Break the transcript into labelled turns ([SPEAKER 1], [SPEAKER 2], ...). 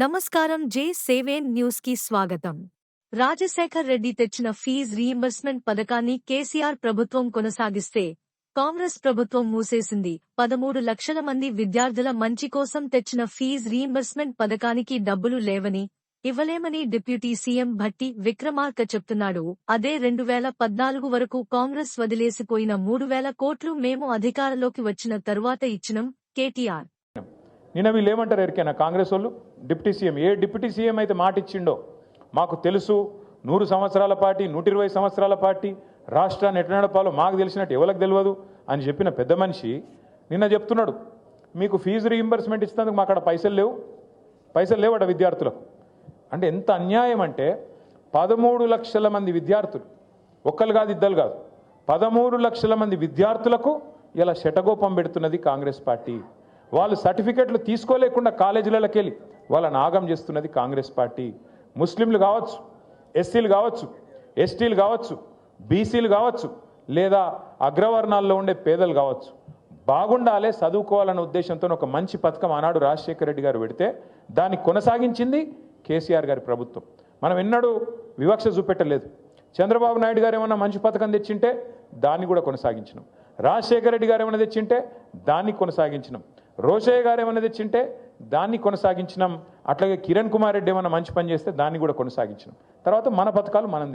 [SPEAKER 1] నమస్కారం జే సేవేన్ న్యూస్కి స్వాగతం. రాజశేఖర్ రెడ్డి తెచ్చిన ఫీజ్ రీయింబర్స్మెంట్ పథకాన్ని కేసీఆర్ ప్రభుత్వం కొనసాగిస్తే కాంగ్రెస్ ప్రభుత్వం మూసేసింది. పదమూడు లక్షల మంది విద్యార్థుల మంచి కోసం తెచ్చిన ఫీజ్ రీయింబర్స్మెంట్ పథకానికి డబ్బులు లేవని ఇవ్వలేమని డిప్యూటీ సీఎం భట్టి విక్రమార్క చెప్తున్నాడు. అదే రెండు వేల పద్నాలుగు వరకు కాంగ్రెస్ వదిలేసిపోయిన మూడు వేల కోట్లు మేము అధికారంలోకి వచ్చిన తరువాత ఇచ్చినం కేటీఆర్.
[SPEAKER 2] నిన్న వీళ్ళు ఏమంటారు ఎరికైనా కాంగ్రెస్ వాళ్ళు? Deputy CM. ఏ డిప్యూటీ సీఎం అయితే మాట ఇచ్చిండో మాకు తెలుసు నూరు సంవత్సరాల పార్టీ నూట ఇరవై సంవత్సరాల పార్టీ రాష్ట్రాన్ని ఎట్లా నడపాలో మాకు తెలిసినట్టు ఎవరికి తెలియదు అని చెప్పిన పెద్ద మనిషి నిన్న చెప్తున్నాడు. మీకు ఫీజు రీఇంబర్స్మెంట్ ఇచ్చినందుకు మా అక్కడ పైసలు లేవు. పైసలు లేవట విద్యార్థులకు. అంటే ఎంత అన్యాయం అంటే పదమూడు లక్షల మంది విద్యార్థులు ఒక్కరు కాదు ఇద్దరు కాదు పదమూడు లక్షల మంది విద్యార్థులకు ఇలా శటగోపం పెడుతున్నది కాంగ్రెస్ పార్టీ. వాళ్ళు సర్టిఫికెట్లు తీసుకోలేకుండా కాలేజీలకి వెళ్ళి వాళ్ళ నాగం చేస్తున్నది కాంగ్రెస్ పార్టీ. ముస్లింలు కావచ్చు ఎస్సీలు కావచ్చు ఎస్టీలు కావచ్చు బీసీలు కావచ్చు లేదా అగ్రవర్ణాల్లో ఉండే పేదలు కావచ్చు. బాగుండాలే చదువుకోవాలన్న ఉద్దేశంతో ఒక మంచి పథకం ఆనాడు రాజశేఖర రెడ్డి గారు పెడితే దాన్ని కొనసాగించింది కేసీఆర్ గారి ప్రభుత్వం. మనం ఎన్నడూ వివక్ష చూపెట్టలేదు. చంద్రబాబు నాయుడు గారు ఏమన్నా మంచి పథకం తెచ్చింటే దాన్ని కూడా కొనసాగించినాం. రాజశేఖర రెడ్డి గారు ఏమైనా తెచ్చింటే దాన్ని కొనసాగించినాం. రోషయ్య గారు ఏమైనా తెచ్చింటే దాన్ని కొనసాగించినాం. అట్లాగే కిరణ్ కుమార్ రెడ్డి ఏమైనా మంచి పని చేస్తే దాన్ని కూడా కొనసాగించినాం. తర్వాత మన పథకాలు మనం